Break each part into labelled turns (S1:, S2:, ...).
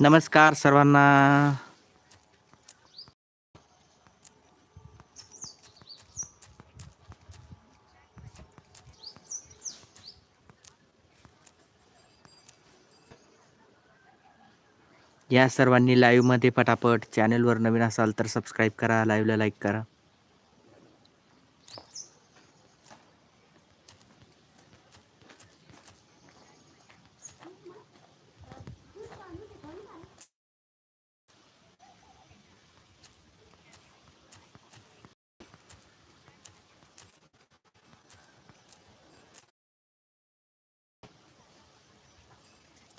S1: नमस्कार सर्वांना. या सर्वांनी लाईव्हमध्ये पटापट चॅनलवर नवीन असाल तर सबस्क्राईब करा लाईव्हला लाईक करा.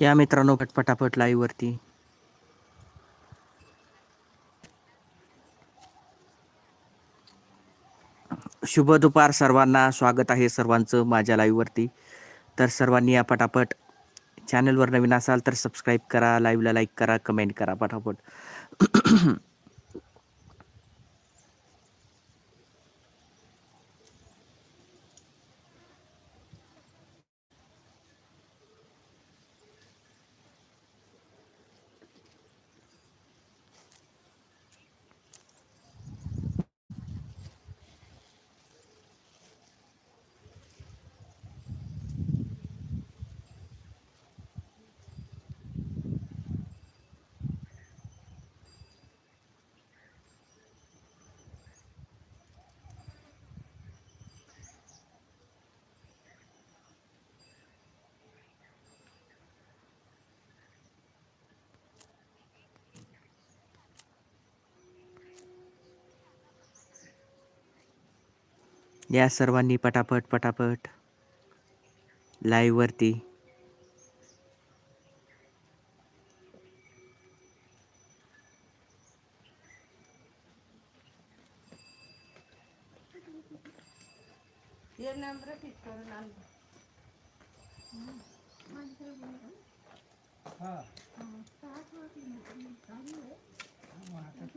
S1: या मित्रांनो पटपटापट लाईव्हवरती शुभ दुपार सर्वांना. स्वागत आहे सर्वांचं माझ्या लाईव्हवरती तर सर्वांनी या पटापट चॅनलवर नवीन असाल तर सबस्क्राईब करा लाईव्हला लाईक करा कमेंट करा पटापट. या सर्वांनी पटापट पटापट. लाईव्हवरती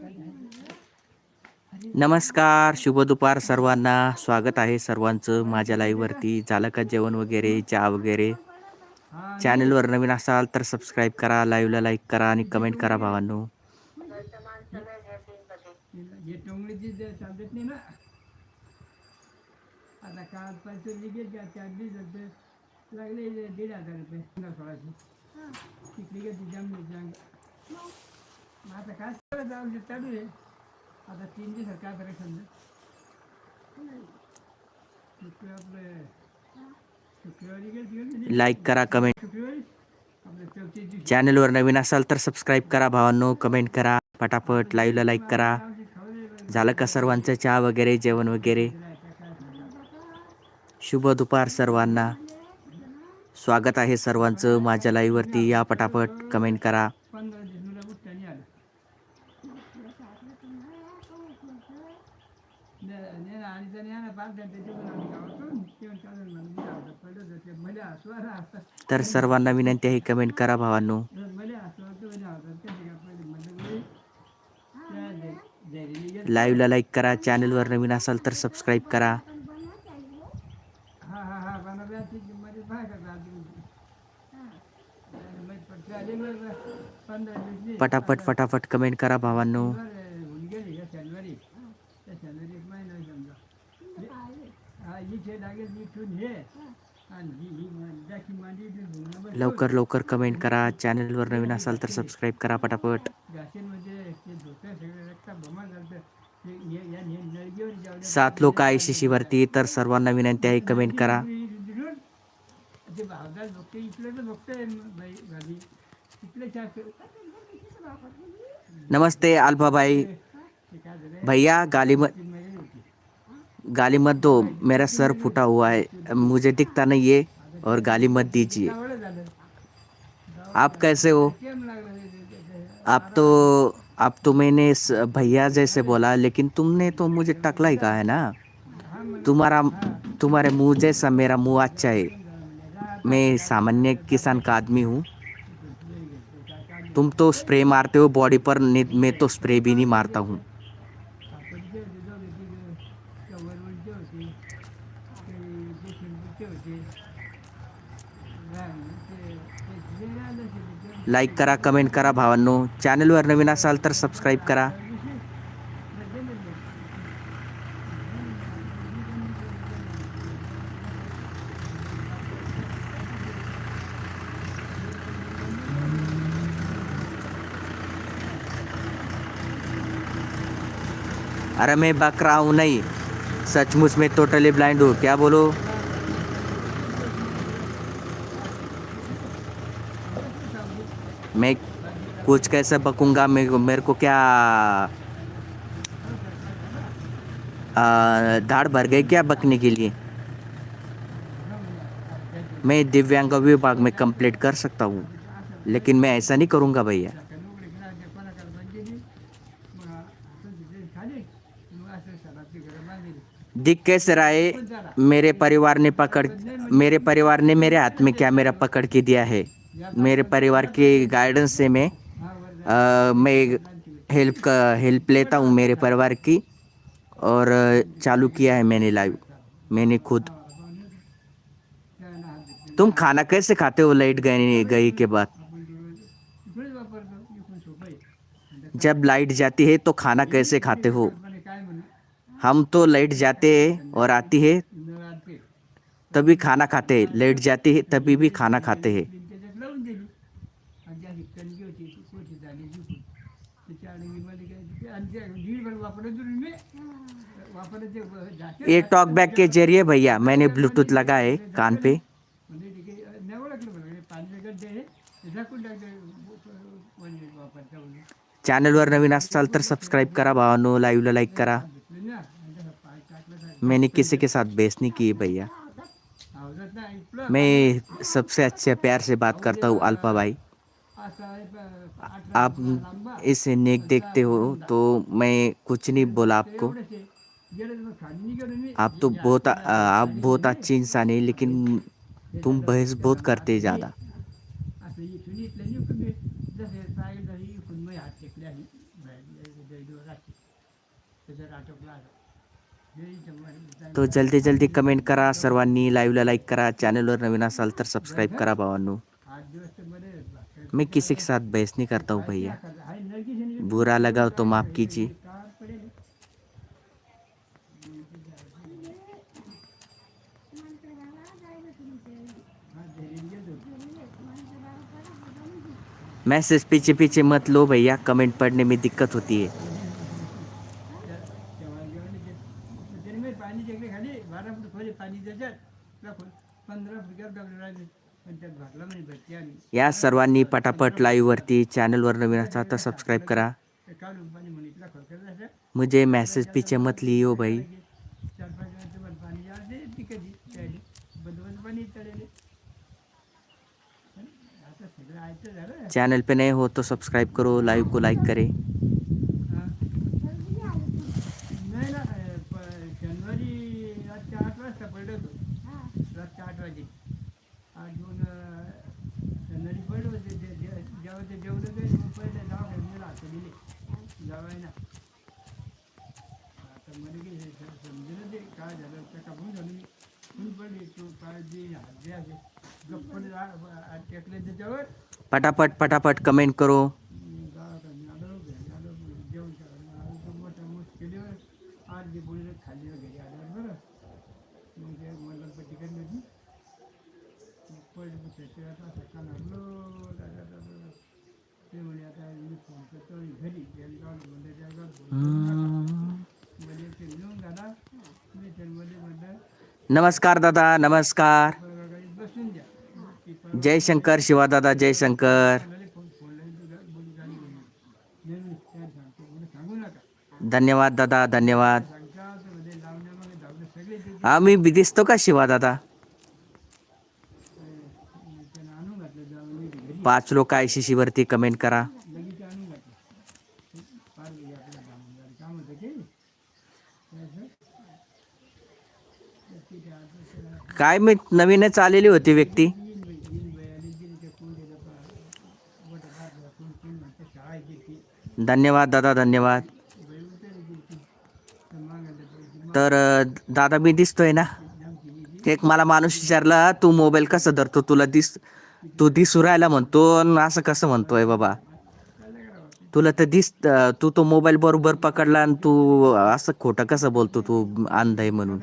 S2: हे.
S1: नमस्कार शुभ दुपार सर्वांना. स्वागत आहे सर्वांचं माझ्या लाईव्हवरती. झालं का जेवण वगैरे चहा वगैरे? चॅनलवर नवीन असाल तर सबस्क्राईब करा लाईव्हला लाईक करा आणि कमेंट करा भावांनो.
S3: आता आता तीन दिवसात काय करायचं समजा?
S1: लाईक करा कमेंट चॅनलवर नवीन असाल तर सबस्क्राईब करा भावांनो कमेंट करा पटापट लाईव्हला लाईक करा. झालं का सर्वांचं चहा वगैरे जेवण वगैरे? शुभ दुपार सर्वांना. स्वागत आहे सर्वांचं माझ्या लाईव्हवरती या पटापट कमेंट करा
S3: पंधरा दिवस मुला बुट्ट्याने आलं ने- ने- आणि त्याने आला पाच जण त्याच्याकडून आम्ही गावातून जेवण चालू म्हणून मी आवडत पडलं तर
S1: सर्वांना विनंती आहे कमेंट करा भावांनो. लाईव्हला लाईक करा चॅनलवर नवीन असाल तर सबस्क्राईब करा. पटापट पटापट कमेंट करा भावांनो. लवकर लवकर कमेंट करा, चॅनलवर नवीन असाल तर सबस्क्राईब करा पटापट. सात लोक आय वरती, तर सर्वांना विनंती आहे, कमेंट करा. नमस्ते, अल्फाबाई. भैया गाली गाली मत दो, मेरा सर फूटा हुआ है। मुझे दिखता नहीं है और गाली मत दीजिए। आप कैसे हो? आप तो आप तो मैंने भैया जैसे बोला, लेकिन तुमने तो मुझे टकला ही कहा है ना? तुम्हारा, तुम्हारे मुँह जैसा मेरा मुँह अच्छा है। मैं सामान्य किसान का आदमी हूँ। तुम तो स्प्रे मारते हो बॉडी पर मैं तो स्प्रे भी नहीं मारता हूँ
S3: कापडचे होते दोघे तिघे कवरवलचे होते ते देशमुखचे होते ते ते जे राहिलं ते- ते-
S1: लाईक करा कमेंट करा भावांनो. चॅनलवर नवीन असाल तर सबस्क्राईब करा. अरे मैं बक रहा हूँ नहीं। सचमुच में टोटली ब्लाइंड हूँ। क्या बोलो? मैं कुछ कैसे बकूँगा? मेरे को मेरे क्या दाढ़ भर गई क्या बकने के लिए? मैं दिव्यांग विभाग में कंप्लीट कर सकता हूँ, लेकिन मैं ऐसा नहीं करूँगा भैया। दिख कैसे है? मेरे परिवार ने पकड़ मेरे परिवार ने मेरे हाथ में कैमरा पकड़ के दिया है। मेरे परिवार के गाइडेंस से मैं अ, मैं हेल्प का हेल्प लेता हूँ मेरे परिवार की और चालू किया है मैंने लाइव मैंने खुद। तुम खाना कैसे खाते हो लाइट गई गई के बाद? जब लाइट जाती है तो खाना कैसे खाते हो? हम तो लाइट जाते हैं और आती है तभी खाना खाते हैं। लाइट जाती है तभी भी खाना खाते हैं। ये टॉक बैग के ज़रिए भैया, मैंने ब्लूटूथ लगाए कान पे।
S3: चैनल
S1: वर नवीन असाल तो सब्सक्राइब करा भावानो लाइव लाइक करा। मैंने किसी के साथ बेस नहीं की भैया। मैं सबसे अच्छे प्यार से बात करता हूँ अल्पा भाई। आप इसे नेक देखते हो तो मैं कुछ नहीं बोला आपको। आप तो बहुत, आप बहुत अच्छे इंसान है, लेकिन तुम बहस बहुत करते ज़्यादा। तो जल्दी जल्दी कमेंट करा, सर्वानी लाइव लाइक करा, चैनल और नवीन असाल तो सब्सक्राइब करा भावानू मैं किसी के साथ बहस नहीं करता हूँ भैया। बुरा लगा तो माफ़ कीजिए। मैसेज पीछे पीछे मत लो भैया, कमेंट पढ़ने में दिक्कत होती है।
S3: तेव्हा
S1: या सर्वांनी पटापट लाईव्हवरती चॅनलवर नवीन असता तर सबस्क्राईब करा. मुझे मैसेज पीछे मत लियो भाई. चैनल पे नए हो तो सब्सक्राइब करो लाइव को लाइक करें.
S3: ते जेवढे जाईल मग पहिले दवाखान्यात राहतो गेले जावायला आता मला की हे समजेल ते काय झालं त्या कापून झालं मी पडली तू काय जे जे आहे गप्पन टेकले त्याच्यावर
S1: पटापट पटापट कमेंट करो
S3: खाली वगैरे आल्यावर बरं मग मला पट्टी काढली होती त्याच्या आता सकाळ लागलो
S1: नमस्कार दादा, नमस्कार। जय शंकर, शिवा दादा, जय शंकर। धन्यवाद दादा, धन्यवाद। आम्ही भी का शिवा दादा? पाच लोक आय सी सीवरती कमेंट करा. काय मी नवीनच आलेली होती व्यक्ती. धन्यवाद दादा धन्यवाद.
S3: तर
S1: दादा मी दिसतोय ना? एक मला माणूस विचारला तू मोबाईल कसा धरतो? तुला दिस तू दिसू राहिला म्हणतो अन असं कसं म्हणतोय बाबा? तुला तर दिस तू तो मोबाईल बरोबर पकडला आणि तू असं खोटं कसं बोलतो तू अंध आहे म्हणून?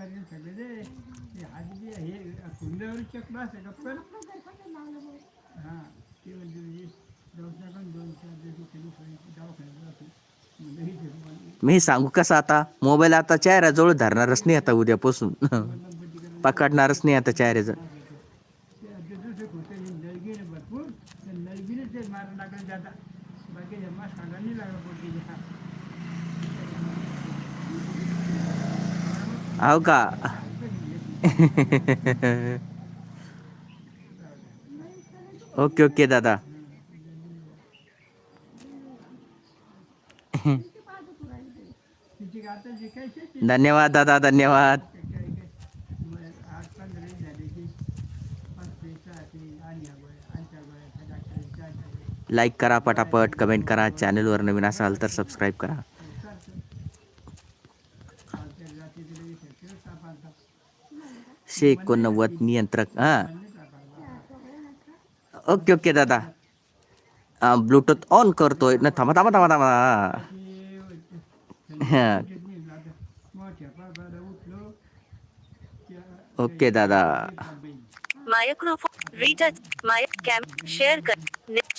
S1: मी सांगू कसं आता? मोबाईल आता चेहऱ्याजवळ धरणारच नाही आता उद्यापासून. पकडणारच नाही आता
S3: चेहऱ्याजवळ. से घुसे नलगी ने भरपूर नलगी ने से मार टाकले जाता बाकी जमा सांगायला लागला पोटी
S1: आओ का। ओके ओके दादा। धन्यवाद दादा धन्यवाद। लाईक करा, पटापट कमेंट करा चॅनलवर नवीन असाल तर सबस्क्राईब करा. शे एकोणनव्वद नियंत्रक, हाँ. ओके ओके दादा. ब्लूटूथ ऑन करतोय. न, थांबा थांबा थांबा थांबा, हाँ. ओके दादा.
S4: Microphone retouch my cam share कर.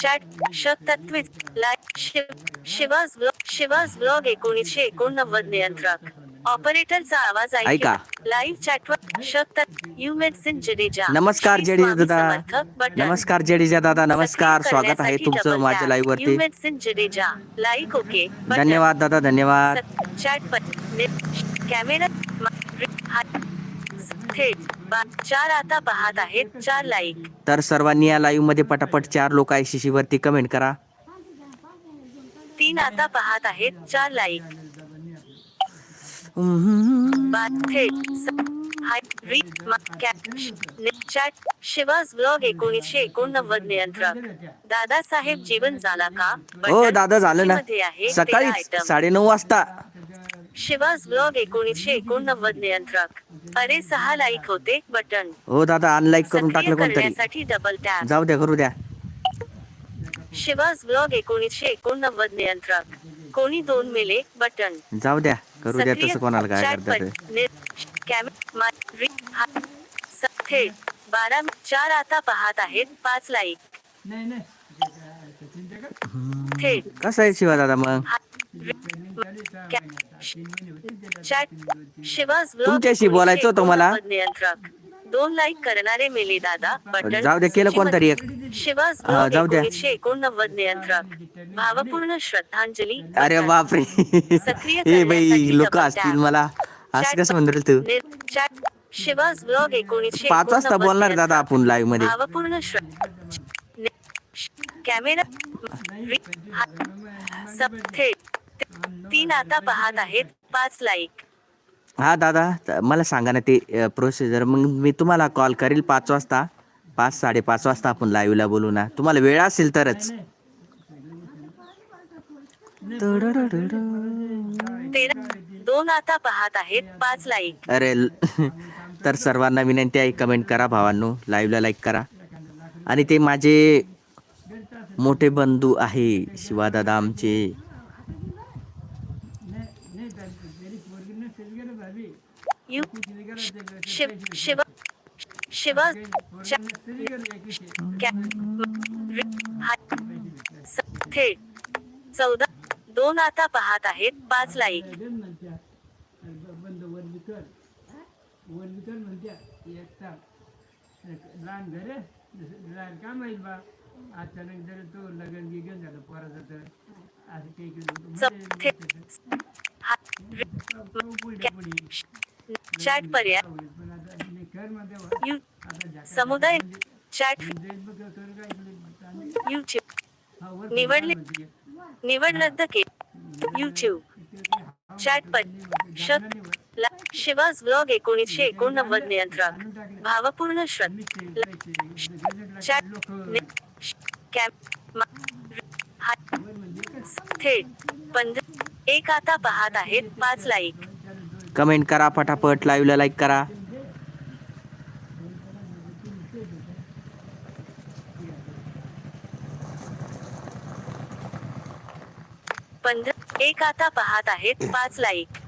S4: चॅट शक तत्वित like Shiv Shivas blog Shivas blog एकोणीसशे एकोणनव्वद नियंत्रक. ऑपरेटरचा आवाज
S1: ऐका.
S4: लाईव्ह चॅटवर शक तत् यू मेडिसिन जडेजा
S1: नमस्कार जडेजा दादा. नमस्कार जडेजा दादा. नमस्कार. स्वागत आहे तुमचं माझ्या. लाईव्ह
S4: यू
S1: वरती.
S4: Medicine Jadeja like okay.
S1: धन्यवाद दादा. धन्यवाद.
S4: चॅट कॅमेरा थेट चार आता पाहत आहेत चार लाईक
S1: तर सर्वांनी या लाईव्हमध्ये पटापट चार लोक आयसीसी वरती कमेंट करा.
S4: तीन आता पाहत आहेत चार लाईक बा- थेट स- हाय री मा- कॅ- श- ने- चॅट शिवास ब्लॉग एकोणीसशे एकोणनव्वद नियंत्रक. दादासाहेब जीवन झाला का?
S1: हो दादा झालं ना. सकाळी. साडेनऊ वाजता.
S4: शिवास ब्लॉग एकोणीसशे एकोणनव्वद नियंत्रक. अरे सहा लाईक होते बटन.
S1: हो दादा अनलाईक करून
S4: सक्रिय
S1: टाकलं कोणतरी.
S4: करण्यासाठी डबल टॅप
S1: जाऊ द्या करू द्या.
S4: शिवास ब्लॉग एकोणीसशे एकोणनव्वद नियंत्रक. कोणी दोन मेले बटन.
S1: जाऊ द्या करू द्या
S4: सक्रिय
S1: तसं कोणाला काय
S4: चॅट
S1: करतात
S4: ने- कॅमे- मा- रि- हा- स- थेट बारा चार आता पाहत आहेत पाच लाईक
S3: नाही नाही. सचिन ते का
S4: थेट
S1: कसं आहे शिवा दादा मग?
S4: हा- ब्लॉग
S1: तुमच्याशी बोलायचं होतं मला.
S4: 1989 नियंत्रक दोन लाईक करणारे मेले दादा बटन
S1: जाऊ द्या केलं कोणतरी एक.
S4: ब्लॉग
S1: जाऊ द्या.
S4: एकोणीसशे एकोणनव्वद नियंत्रक. भावपूर्ण श्रद्धांजली.
S1: अरे. बापरे. हे बाई लोक असतील. मला. असं कसं म्हणतो तू?
S4: शिवास ब्लॉग एकोणीसशे
S1: पाच वाजता
S4: 89
S1: बोलणार दादा. आपण लाईव्हमध्ये.
S4: भावपूर्ण श्र- ने- कॅमेरा थेट. तीन आता पाहत आहेत पाच लाईक
S1: हा दादा त- मला सांगा ना ते प्रोसिजर मग मी तुम्हाला कॉल करेल पाच वाजता. पाच साडेपाच वाजता आपण लाईव्हला बोलू ना. तुम्हाला वेळ असेल तरच.
S4: तेरा दोन आता पाहत आहेत पाच लाईक
S1: अरे ल- तर सर्वांना विनंती आहे कमेंट करा भावांनो. लाईव्हला लाईक करा. आणि ते माझे मोठे बंधू आहे शिवादादा आमचे
S3: नाही नाही तरी पोरगी नसेल गेलं भाभी
S4: कॅ- रि- हा- स- थेट चौदा दोन आता पाहत आहेत पाच लाईक
S3: लहान घर लहान का माहीत बा? अचानक जर तो लग्न गिगन झालं पोराचं तर. असं काही
S4: चॅट पर्याय. यू समुदाय चॅट.
S3: जाईल
S4: यूट्यूब निवडले निवड रद्द के यूट्यूब चॅट पर शिवाज ब्लॉग एकोणीसशे एकोणनव्वद नियंत्रक. भावपूर्ण श्रद्ध. चॅट कॅम थेट पंधरा एक आता पाहत आहेत पाच लाईक.
S1: कमेंट करा फटाफट लाईव्हला लाईक करा.
S4: पंधरा एक आता पाहत आहेत पाच लाईक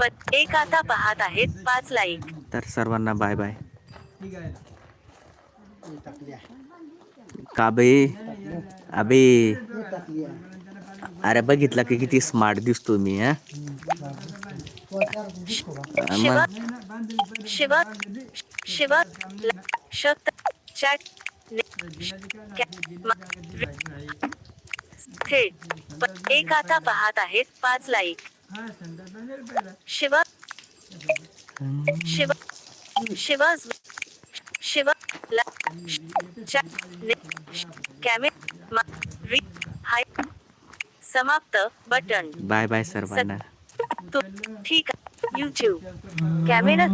S4: पण एक आता पाहत आहेत पाच लाईक
S1: तर सर्वांना बाय बाय काबे अबे. अरे बघितलं की किती स्मार्ट दिसतो मी हा?
S4: शिवा शिवा शिवा शक्त चॅट थेट एक आता पाहत आहेत पाच लाईक शिवा शिवा शिवा शिवा ला- कॅमे हाय समाप्त बटन.
S1: बाय बाय सर्वांना.
S4: ठीक यूट्यूब कॅमेरा